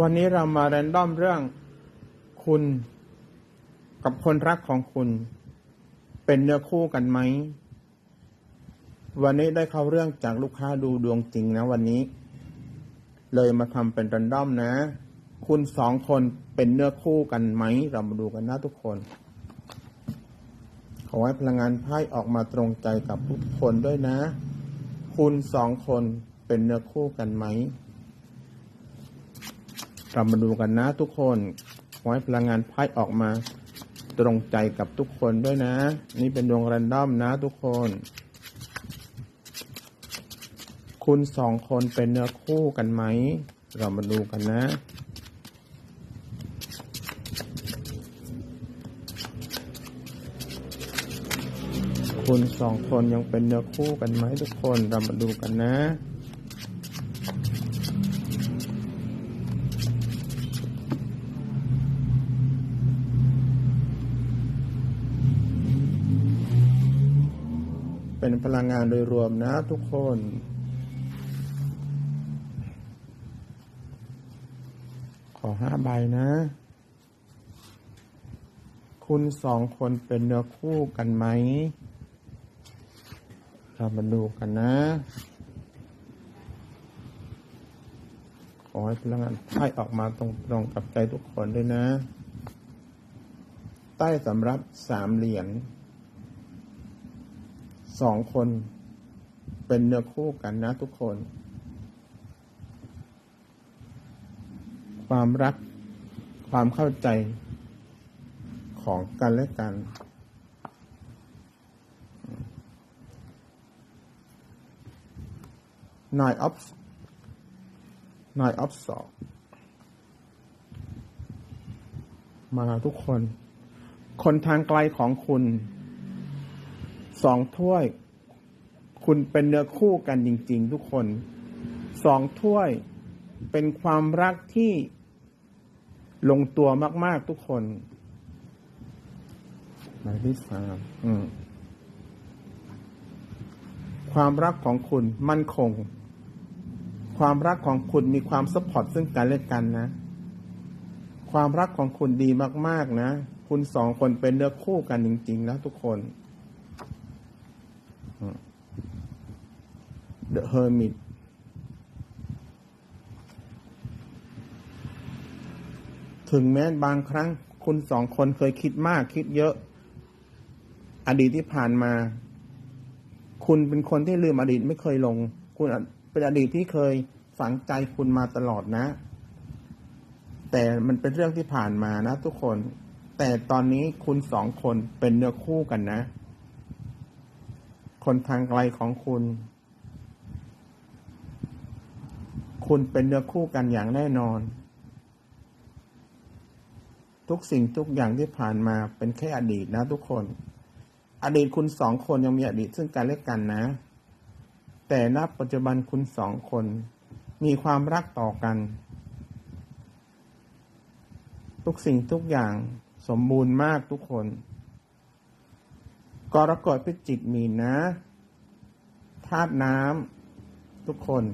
วันนี้เรามาแรนดอมเรื่องคุณกับคนรักของคุณ เป็นเนื้อคู่กันไหม วันนี้ได้เข้าเรื่องจากลูกค้าดูดวงจริงนะวันนี้ เลยมาทำเป็นแรนดอมนะ คุณสองคนเป็นเนื้อคู่กันไหม เรามาดูกันนะทุกคน ขอให้พลังงานไพ่ออกมาตรงใจกับทุกคนด้วยนะ คุณสองคนเป็นเนื้อคู่กันไหม เรามาดูกันนะทุกคนขอให้พลังงานไพ่ออกมาตรงใจกับทุกคนด้วยนะ นี่เป็นดวงแรนดอมนะทุกคน คุณสองคนเป็นเนื้อคู่กันไหม เรามาดูกันนะคุณสองคนยังเป็นเนื้อคู่กันไหมทุกคน เรามาดูกันนะ เป็นพลังงานโดยรวมนะทุกคน ขอห้าใบนะ คุณสองคนเป็นเนื้อคู่กันไหม เรามาดูกันนะ ขอให้พลังงานไพ่ออกมาตรงๆกับใจทุกคนด้วยนะ ใต้สำรับสามเหรียญ สองคนเป็นเนื้อคู่กันนะทุกคน ความรัก ความเข้าใจของกันและกัน นายออฟนายออฟสองมาทุกคน คนทางไกลของคุณ สองถ้วย คุณเป็นเนื้อคู่กันจริง ๆ ทุกคนสองถ้วยเป็นความรักที่ลงตัวมาก ๆ ทุกคนหมายที่สามอืมความรักของคุณมั่นคง ความรักของคุณมีความสปอร์ตซึ่งกันและกันนะ ความรักของคุณดีมาก ๆ นะ คุณสองคนเป็นเนื้อคู่กันจริงๆนะทุกคน The Hermit ถึงแม้บางครั้ง คุณสองคนเคยคิดมากคิดเยอะ อดีตที่ผ่านมา คุณเป็นคนที่ลืมอดีตไม่เคยลง คุณเป็นอดีตที่เคยฝังใจคุณมาตลอดนะ แต่มันเป็นเรื่องที่ผ่านมานะทุกคน แต่ตอนนี้คุณสองคนเป็นเนื้อคู่กันนะ คนทางไกลของคุณ คุณเป็นเนื้อคู่กันอย่างแน่นอน ทุกสิ่งทุกอย่างที่ผ่านมาเป็นแค่อดีตนะทุกคน อดีตคุณสองคนยังมีอดีตซึ่งกันและกันนะ แต่ณปัจจุบันคุณสองคน มีความรักต่อกัน ทุกสิ่งทุกอย่างสมบูรณ์มากทุกคน กรกฎพิจิกมีนนะธาตุน้ำทุกคน